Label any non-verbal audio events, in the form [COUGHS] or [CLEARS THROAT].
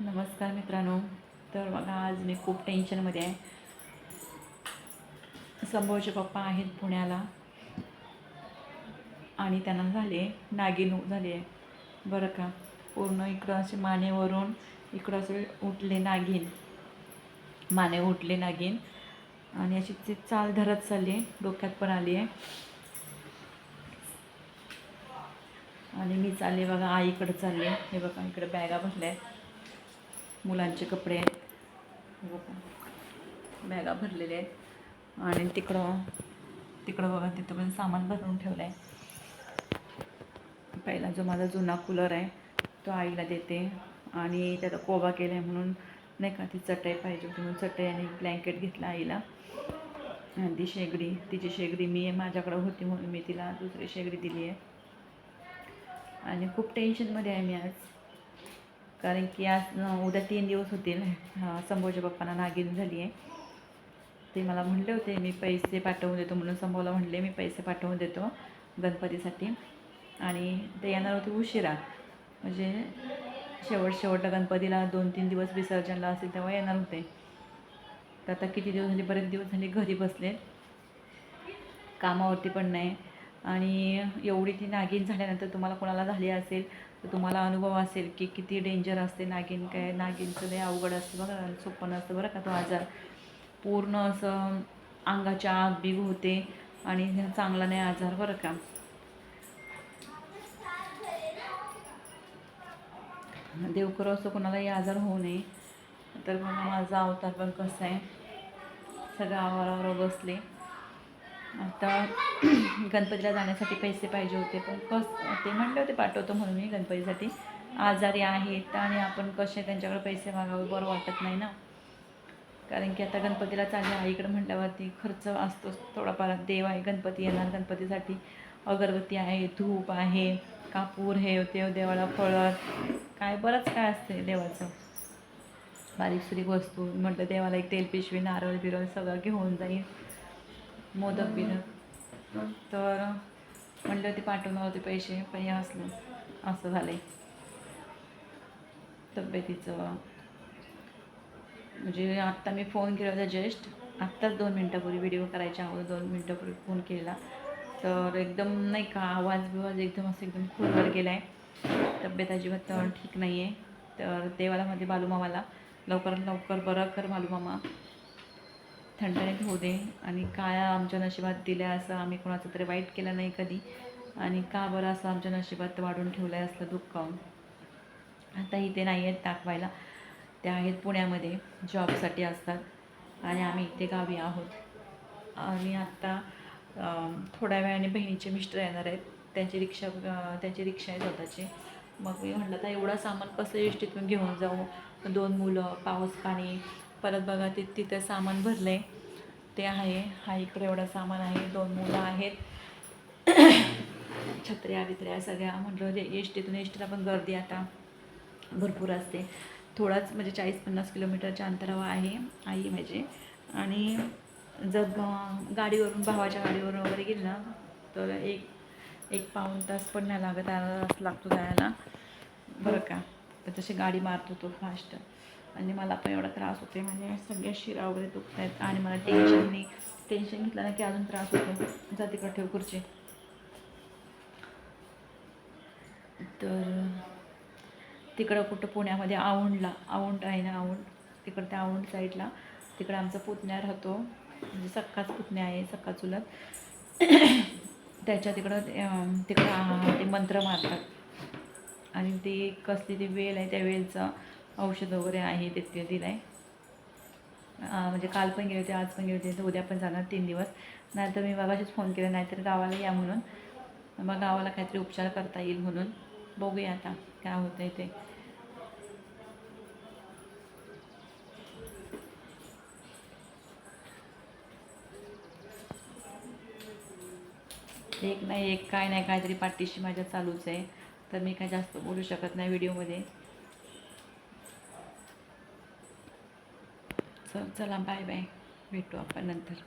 नमस्कार मित्रांनो. तर बघा आज मी खूप टेन्शनमध्ये आहे. संभवचे पप्पा आहेत पुण्याला. आणि त्यांना झाले नागिन झाली. आहे बरं का? पूर्ण इकडं असे मानेवरून इकडं असे उठले नागिन. माने उठले नागिन. आणि अशी ती चाल धरत चालली आहे डोक्यात पण आली आहे. आणि मी चालले बघा आईकडे चालले. हे बघा इकडे बॅगा भरल्या आहेत. मुलांचे कपडे आहेत. बॅगा भरलेले आहेत. आणि तिकडं तिकडं बघा तिथं पण सामान भरून ठेवलं आहे पहिला जो माझा जुना कूलर आहे तो आईला देते. आणि त्याचा कोबा केला आहे म्हणून नाही का ती चटई पाहिजे होती म्हणून चटई आणि ब्लँकेट घेतला आईला. आणि ती शेगडी तिची शेगडी मी माझ्याकडं होती म्हणून मी तिला दुसरी शेगडी दिली आहे आणि खूप टेन्शनमध्ये आहे मी आज. कारण की आज उद्या तीन दिवस होतील. हा, पप्पांना नागिन झाली आहे ते मला म्हणले होते मी पैसे पाठवून देतो म्हणून संभवला म्हणले मी पैसे पाठवून देतो गणपतीसाठी. आणि ते येणार होते उशिरा. म्हणजे शेवट शेवटला गणपतीला दोन तीन दिवस विसर्जनला असेल तेव्हा येणार होते. तर आता किती दिवस झाले? बरेच दिवस झाले घरी बसले. कामावरती पण नाही. आणि एवढी ती नागिन झाल्यानंतर तुम्हाला कोणाला झाली असेल? तर तुम्हाला अनुभव असेल की किती डेंजर असते नागिन काय नागिनचं लय अवघड असतं बघा सोपं नसतं बरं का तो आजार. पूर्ण असं अंगाच्या आग बिग होते आणि हा चांगला नाही आजार बरं का. देव करो असं कोणालाही आजार होऊ नये. तर मग माझा अवतार पण कसं आहे? सगळं आवारावर बसले. आता [CLEARS THROAT] गणपतीला जाण्यासाठी पैसे पाहिजे होते पण कस ते म्हणले होते पाठवतो म्हणून मी गणपतीसाठी. आजारी आहेत आणि आपण कसे त्यांच्याकडे पैसे मागावे बरं वाटत नाही ना. कारण की आता गणपतीला चालले आईकडे म्हटल्यावरती खर्च असतोच थोडाफार देव आहे गणपती येणार गणपतीसाठी. अगरबत्ती आहे धूप आहे कापूर हे देव हो देवाला फळं. काय बरंच काय असते देवाचं. बारीक सुरीक वस्तू. म्हटलं देवाला एक तेल पिशवी नारळ बिरळ सगळं घेऊन जाईल मोदक बिदक. तर म्हणलं होते पाठवणार होते पैसे पण हे असलं. असं झालंय. तब्येतीचं. म्हणजे आत्ता मी फोन केला होता जस्ट आत्ताच दोन मिनटापूर्वी व्हिडिओ करायच्या अगोदर दोन मिनटापूर्वी फोन केला. तर एकदम नाही का आवाज बिवाज एकदम असं एकदम खोलवर गेला आहे तब्येत अजिबात ठीक नाही आहे तर देवाला मध्ये बालूमामाला लवकरात लवकर बरं कर बालूमामा. थंडणीत होऊ दे आणि काया आमच्या नशिबात दिल्या असं आम्ही कोणाचं तरी वाईट केलं नाही कधी. आणि का बरं असं आमच्या नशिबात वाढून ठेवलं आहे असलं दुःख आता इथे नाही आहेत दाखवायला. ते आहेत पुण्यामध्ये जॉबसाठी असतात. आणि आम्ही इथे गावी आहोत. आणि आत्ता थोड्या वेळाने बहिणीचे मिस्टर येणार आहेत. त्यांची रिक्षा त्यांची रिक्षा आहे स्वतःची. मग मी म्हटलं तर एवढं सामान कसं येष्टीतून घेऊन जाऊ? दोन मुलं पाऊस पाणी परत बघा ति तिथं सामान भरलं आहे ते आहे. हा इकडे एवढं सामान आहे. दोन मुलं आहेत. [COUGHS] छत्र्या बित्र्या सगळ्या. म्हटलं एस टीतून एस टीला पण गर्दी आता भरपूर असते. थोडाच म्हणजे चाळीस पन्नास किलोमीटरच्या अंतरावर आहे आई माझी. आणि जर गाडीवरून भावाच्या गाडीवरून वगैरे गेलं ना तर एक एक पाऊण तास पण नाही लागत. तास लागतो जायला बरं का? तर तशी गाडी मारतो तो फास्ट. आणि मला पण एवढा त्रास होते म्हणजे सगळ्या शिरा वगैरे दुखत आहेत आणि मला टेन्शननी टेन्शन घेतलं ना की अजून त्रास होतो जा तिकडं ठेव खुर्ची. तर तिकडं कुठं पुण्यामध्ये औंढला औंढ आहे ना औंढ तिकडं त्या औंढ साईडला. तिकडं आमचा पुतण्या राहतो. म्हणजे सक्काच पुतण्या आहे सक्का चुलत. त्याच्या तिकडं तिकडं ते मंत्र मारतात. आणि ती कसली ती वेल आहे त्या वेलचं. औषध वगैरे आहे ते दिलं आहे म्हणजे काल पण गेले होते आज पण गेले होते तर उद्या पण जाणार तीन दिवस. नाहीतर मी बाबाशीच फोन केला नाहीतर गावाला या म्हणून. मग गावाला काहीतरी उपचार करता येईल म्हणून. बघूया आता काय होतं ते. एक नाही एक काय नाही काहीतरी पाठीशी माझ्या चालूच आहे. तर मी काय जास्त बोलू शकत नाही व्हिडिओमध्ये. चल चला बाय बाय भेटू आपण नंतर.